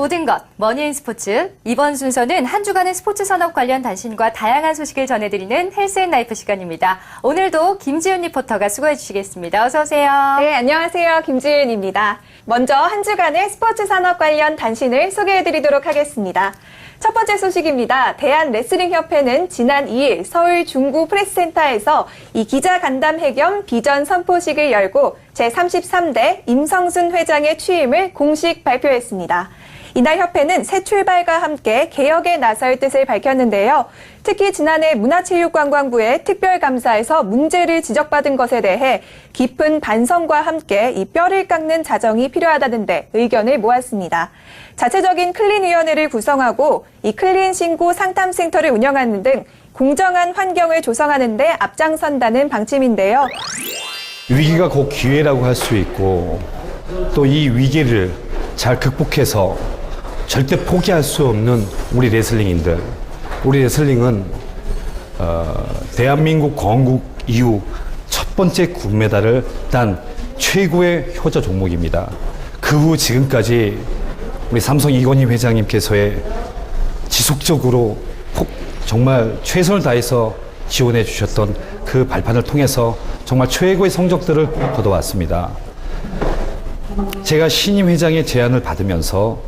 모든 것 머니인 스포츠 이번 순서는 한 주간의 스포츠 산업 관련 단신과 다양한 소식을 전해드리는 헬스앤라이프 시간입니다. 오늘도 김지훈 리포터가 수고해 주시겠습니다. 어서 오세요. 네, 안녕하세요. 김지윤입니다. 먼저 한 주간의 스포츠 산업 관련 단신을 소개해 드리도록 하겠습니다. 첫 번째 소식입니다. 대한 레슬링 협회는 지난 2일 서울 중구 프레스센터에서 이 기자 간담회 겸 비전 선포식을 열고 제33대 임성순 회장의 취임을 공식 발표했습니다. 이날 협회는 새 출발과 함께 개혁에 나설 뜻을 밝혔는데요. 특히 지난해 문화체육관광부의 특별감사에서 문제를 지적받은 것에 대해 깊은 반성과 함께 이 뼈를 깎는 자정이 필요하다는데 의견을 모았습니다. 자체적인 클린위원회를 구성하고 이 클린 신고 상담센터를 운영하는 등 공정한 환경을 조성하는 데 앞장선다는 방침인데요. 위기가 곧 기회라고 할 수 있고 또 이 위기를 잘 극복해서 절대 포기할 수 없는 우리 레슬링인들 우리 레슬링은 어, 대한민국 건국 이후 첫 번째 금메달을 딴 최고의 효자 종목입니다. 그 후 지금까지 우리 삼성 이건희 회장님께서의 지속적으로 폭 정말 최선을 다해서 지원해 주셨던 그 발판을 통해서 정말 최고의 성적들을 거둬왔습니다. 제가 신임 회장의 제안을 받으면서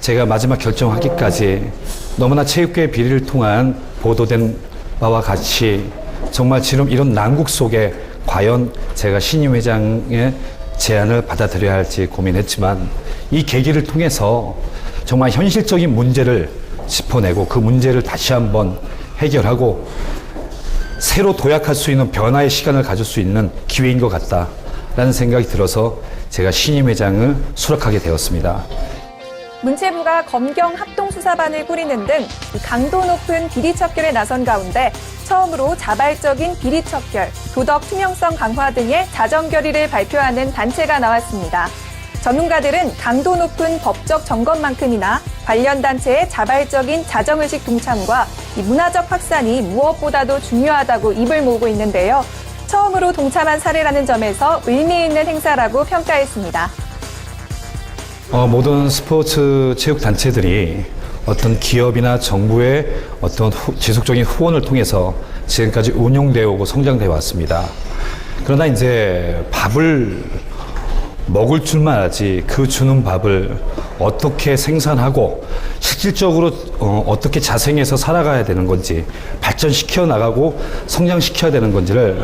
제가 마지막 결정하기까지 너무나 체육계의 비리를 통한 보도된 바와 같이 정말 지금 이런 난국 속에 과연 제가 신임 회장의 제안을 받아들여야 할지 고민했지만 이 계기를 통해서 정말 현실적인 문제를 짚어내고 그 문제를 다시 한번 해결하고 새로 도약할 수 있는 변화의 시간을 가질 수 있는 기회인 것 같다라는 생각이 들어서 제가 신임 회장을 수락하게 되었습니다. 문체부가 검경 합동수사반을 꾸리는 등이 강도 높은 비리 척결에 나선 가운데 처음으로 자발적인 비리 척결, 도덕 투명성 강화 등의 자정 결의를 발표하는 단체가 나왔습니다. 전문가들은 강도 높은 법적 점검만큼이나 관련 단체의 자발적인 자정의식 동참과 이 문화적 확산이 무엇보다도 중요하다고 입을 모으고 있는데요. 처음으로 동참한 사례라는 점에서 의미 있는 행사라고 평가했습니다. 어, 모든 스포츠 체육 단체들이 어떤 기업이나 정부의 어떤 후- 지속적인 후원을 통해서 지금까지 운영되어 오고 성장되어 왔습니다. 그러나 이제 밥을 먹을 줄만 알지 그 주는 밥을 어떻게 생산하고 실질적으로 어, 떻게 자생해서 살아가야 되는 건지 발전시켜 나가고 성장시켜야 되는 건지를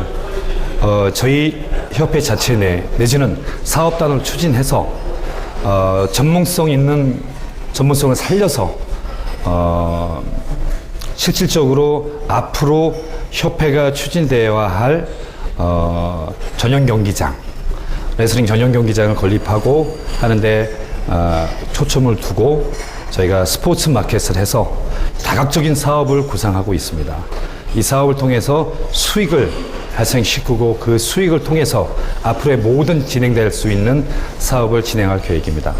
어, 저희 협회 자체 내 내지는 사업단을 추진해서 어, 전문성 있는 전문성을 살려서 어, 실질적으로 앞으로 협회가 추진되어야 할 어, 전용 경기장 레슬링 전용 경기장을 건립하고 하는데 어, 초점을 두고 저희가 스포츠 마켓을 해서 다각적인 사업을 구상하고 있습니다. 이 사업을 통해서 수익을 발생시키고 그 수익을 통해서 앞으로의 모든 진행될 수 있는 사업을 진행할 계획입니다.